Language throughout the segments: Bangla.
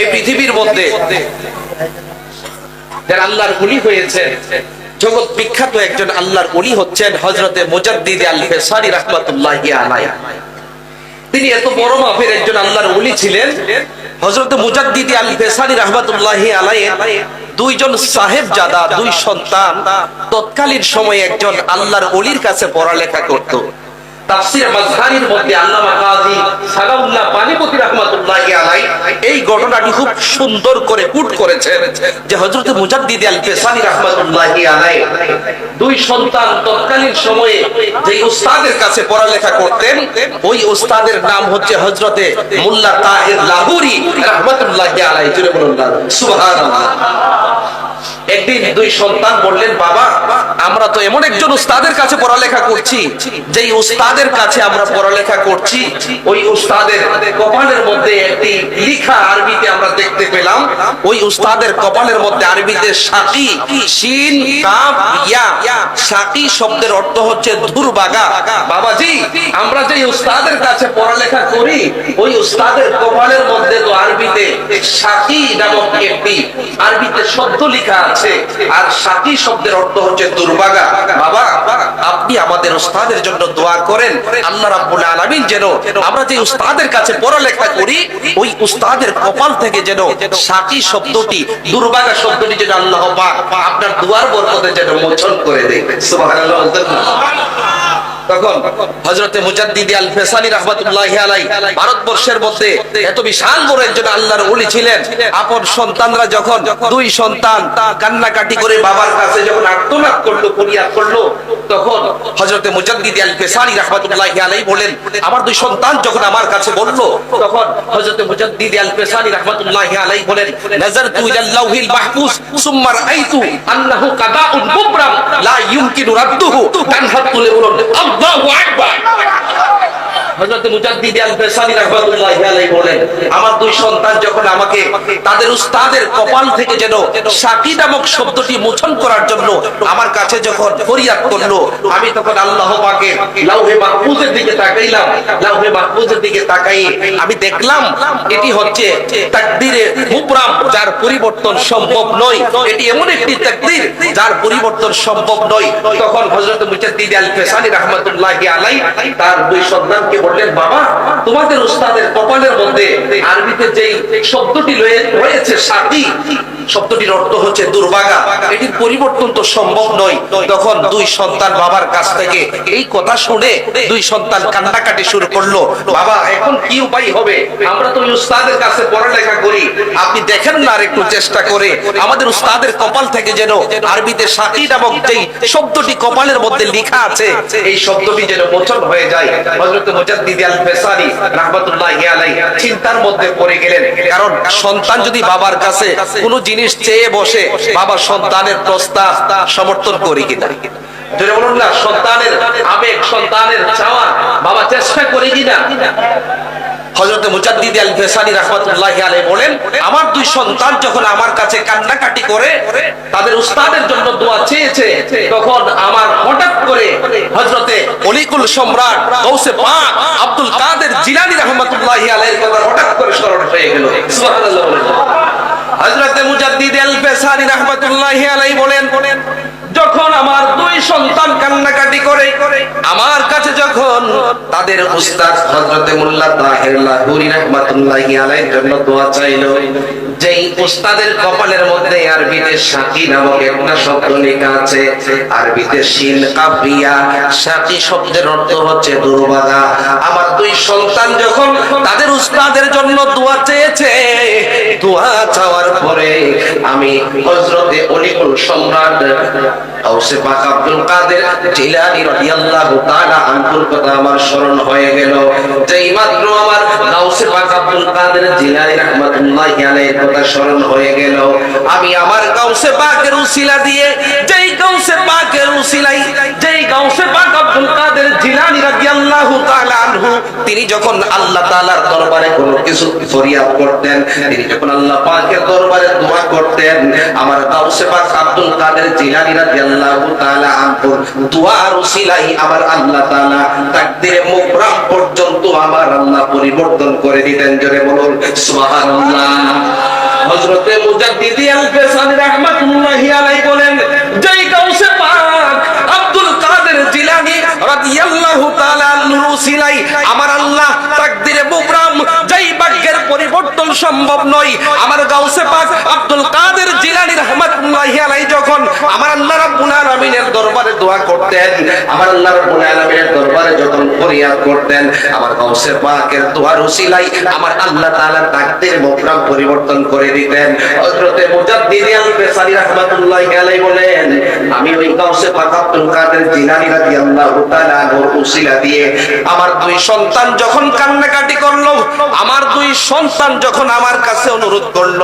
এই পৃথিবীর মধ্যে যারা আল্লাহর উলি হয়েছেন, জগৎ বিখ্যাত একজন আল্লাহর উলি হচ্ছেন হজরতে মুজাদ্দিদ আল ফেসারি রহমাতুল্লাহি তিনি এত বড় মাপের একজন আল্লাহর উলি ছিলেন হজরত মুজাদ্দিদ আল ফেসারি রহমাতুল্লাহি আলাই দুইজন সাহেব জাদা দুই সন্তান, তৎকালীন সময়ে একজন আল্লাহর অলির কাছে পড়ালেখা করত। মধ্যে আল্লামা কাজী পানিপতি রাহমাতুল্লাহি আলাই এই ঘটনাটি খুব সুন্দর করে পুট করেছেন যে হযরত মুজাদ্দিদ আল রাহমাতুল্লাহি আলাই দুই সন্তান তৎকালীন সময়ে যে উস্তাদের কাছে পড়ালেখা করতেন, ওই উস্তাদের নাম হচ্ছে হযরতে মোল্লা তাহের লাহুরি রাহমাতুল্লাহি আলাই জুড়ে বলুন সুবহানাল্লাহ। একদিন দুই সন্তান বললেন, বাবা, আমরা তো এমন একজন উস্তাদের কাছে পড়ালেখা করছি, যেই উস্তাদের কাছে আমরা পড়ালেখা করছি, ওই উস্তাদের কপালের মধ্যে একটি লিখা আরবিতে আমরা দেখতে পেলাম, ওই উস্তাদের কপালের মধ্যে আরবিতে সাকি, শিন, কাফ, ইয়া, সাকি শব্দের অর্থ হচ্ছে দুর্বাগা বাবাজি, আমরা যে উস্তাদের কাছে পড়ালেখা করি, ওই উস্তাদের কপালের মধ্যে আরবিতে সাকি নামক একটি, আরবিতে শব্দ লেখা আছে। আর সাকি শব্দের অর্থ হচ্ছে দুর্বাগা। বাবা, আপনি আমাদের উস্তাদের জন্য দোয়া করেন। আল্লাহ রাব্বুল আলামিন যেন আমরা যে উস্তাদের কাছে পড়ালেখা করি, ওই উস্তাদের কপাল থেকে যেন সাকি শব্দটি, দুর্বাগা শব্দটি যেন আল্লাহ পাক আপনার দুয়ার বরকতে যেন মোচন করে দেয়। সুবহানাল্লাহ? তখন হজরতে মুজাদ্দিদি আল ফেসানি রহমাতুল্লাহি আলাই ভারতবর্ষের মধ্যে এত বিশাল বড় একজন আল্লাহর ওলি ছিলেন। আপন সন্তানরা যখন দুই সন্তান তা কান্নাকাটি করে বাবার কাছে যখন আত্মনাদ করল, ফরিয়াদ করল তখন হজরতে মুজাদ্দিদ আল পেশানি রহমাতুল্লাহি আলাই বলেন, আমার দুই সন্তান যখন আমার কাছে বলল, তখন হজরতে মুজাদ্দিদ আল পেশানি রহমাতুল্লাহি আলাই বলেন, নাজারতু ইলাল লাউহিল মাহফুজ, সুম্মা রাআইতু আন্নাহু কাদাউন মুবরাম লা ইয়ুমকিনু রাদ্দুহু ডান হাত আল্লাহু আকবার। হযরত মুজাদ্দিদ আল রাহমাতুল্লাহি আলাইহি বলেন, আমার দুই সন্তান যখন আমাকে তাদের উস্তাদের কপাল থেকে যেন নামক শব্দটি মোচন করার জন্য আমার কাছে যখন ফরিয়াদ করল, আমি তখন আল্লাহ পাকের লাউহে মাহফুজের দিকে তাকাইলাম। লাউহে মাহফুজের দিকে তাকাই আমি দেখলাম, এটি হচ্ছে যার পরিবর্তন সম্ভব নয়। এটি এমন একটি তাকদীর যার পরিবর্তন সম্ভব নয়। তখন হযরত মুজাদ্দিদ আল ফেসানি রাহমাতুল্লাহি আলাই তার দুই সন্তানকে বললেন বাবা তোমাদের উস্তাদের কপালের মধ্যে আরবিতে যেই শব্দটি রয়ে- রয়েছে সাকি শব্দটির অর্থ হচ্ছে দুর্ভাগা এটির পরিবর্তন তো সম্ভব নয়। তখন দুই সন্তান বাবার কাছ থেকে এই কথা শুনে দুই সন্তান কান্নাকাটি শুরু করল, বাবা, এখন কি উপায় হবে? আমরা তো উস্তাদের কাছে পড়ালেখা করি। আপনি দেখেন না আর একটু চেষ্টা করে। আমাদের উস্তাদের কপাল থেকে যেন আরবিতে সাকি নামক যেই শব্দটি কপালের মধ্যে লেখা আছে, এই শব্দটি যেন মোচন হয়ে যায়। হযরত মুজাদ্দিদ আল ফেসানি রাহমাতুল্লাহি আলাইহি চিন্তার মধ্যে পড়ে গেলেন। কারণ সন্তান যদি বাবার কাছে কোনো জিনিস চেয়ে বসে বাবা সন্তানের প্রস্তাব সমর্থন করি কিনা? আমার দুই সন্তান যখন আমার কাছে কান্নাকাটি করে, তাদের উস্তাদের জন্য দোয়া চেয়েছে, তখন আমার হঠাৎ করে হযরতে অলিকুল সম্রাট আব্দুল কাদের জিলানী রাহমাতুল্লাহি আলাইহির কথা হঠাৎ করে স্মরণ হয়ে গেল। হযরতে মুজাদ্দিদ আল ফেসানি রাহমাতুল্লাহি আলাইহি বলেন যখন আমার দুই সন্তান কান্নাকাটি করে, আমার কাছে যখন তাদের উস্তাদ হযরতে মোল্লা তাহের লাহুরি রাহমাতুল্লাহি আলাইহির জন্য দোয়া চাইলো, যেই উস্তাদের কপালের মধ্যে আরবিতে সাকি নামক একটা শব্দ লেখা আছে, আরবিতে শিন কাফিয়া সাকি শব্দের অর্থ হচ্ছে দুর্বাগা। আমার দুই সন্তান যখন তাদের উস্তাদের জন্য দোয়া চেয়েছে, দোয়া চাওয়ার পরে আমি হযরতে অলিকুল সম্রাট স্মরণ হয়ে গেল। যেই আমার গাউসে পাক আব্দুল কাদের জিলানী রাহমাতুল্লাহি আলাইহির কথা স্মরণ হয়ে গেল। আমি আমার গাউসে পাকের উসিলা দিয়ে, যেই গাউসে পাকের উসিলাই, যেই গাউসে পাক তিনি যখন আল্লাহ তাআলার দরবারে কোনো কিছু ফরিয়াদ করতেন, তিনি যখন আল্লাহ পাকের দরবারে দোয়া করতেন, আমার গাউসে পাক আব্দুল কাদের জিলানী রাদিয়াল্লাহু তাআলা আনহু, দোয়ার উসিলাই আমার আল্লাহ তাআলা তাকদিরে মুকরাম পর্যন্ত আমার আল্লাহ পরিবর্তন করে দিতেন, জোরে বলুন, সুবহানাল্লাহ। হযরতে মুজাদ্দিদি আল-ফেসানি রাহমাতুল্লাহি আলাইহি রাদিয়াল্লাহু তাআলা আমার আল্লাহ তাকদিরে মুকরাম যেই বাক্যের পরিবর্তন সম্ভব নয়। আমার গাউসে পাক আব্দুল কাদের জিলানী রহমাতুল্লাহি আলাইহি যখন আমার আল্লাহ রাব্বুল আলামিনের দরবারে দোয়া করতেন। আমার আল্লাহ রাব্বুল আলামিনের দরবারে যখন ফরিয়াদ করতেন, আমার গাউসে পাকের দোয়ার উসিলাই আমার আল্লাহ তাআলা তাকদির মুকরাম পরিবর্তন করে দিতেন। হযরতে মুজাদ্দিদি আল-ফেসানি রাহমাতুল্লাহি আলাইহি বলেন, আমি ওই গাউসে পাক আব্দুল কাদের জিলানী রাদিয়াল্লাহু তাআলা আনহুর উসিলা দিয়ে আমার দুই সন্তান যখন কান্নাকাটি করল, আমার দুই সন্তান যখন আমার কাছে অনুরোধ করল,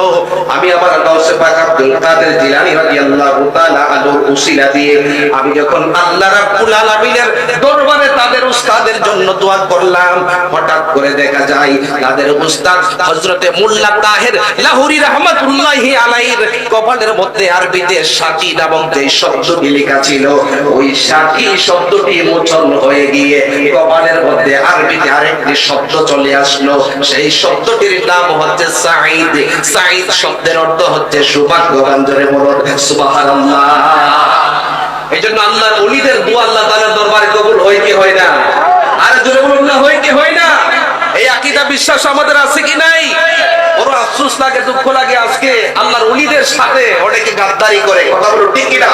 আমি আমার গাউসে পাক আব্দুল কাদের জিলানী রাদিয়াল্লাহু তাআলা আনহুর উসিলা দিয়ে, আমি যখন আল্লাহ রাব্বুল আলামিনের দরবারে তাদের উস্তাদের জন্য দোয়া করলাম, হঠাৎ করে দেখা যায় তাদের উস্তাদ হযরতে মোল্লা তাহের লাহুরি রাহমাতুল্লাহি আলাইহির কপালের মধ্যে আরবিতে সাকি নামক যে শব্দটি লেখা ছিল, ওই সাকি শব্দটি মোচন হয়ে গিয়ে কপালের মধ্যে আরবিতে আরেকটি শব্দ চলে আসলো। সেই শব্দটির নাম হচ্ছে সাঈদ। সাঈদ শব্দের অর্থ হচ্ছে সৌভাগ্যবান, জোরে বলুন, সুবহানাল্লাহ। এই জন্য আল্লাহর অলিদের দু আল্লাহ তালার দরবারে কবুল হয় কি হয় না? আর জোরে বলুন না, হয় কি হয় না? এই আকিদা বিশ্বাস আমাদের আছে কি নাই? বড় আফসোস লাগে, দুঃখ লাগে আজকে আল্লাহর অলিদের সাথে অনেকে গাদ্দারি করে, কথা বলো ঠিক কিনা?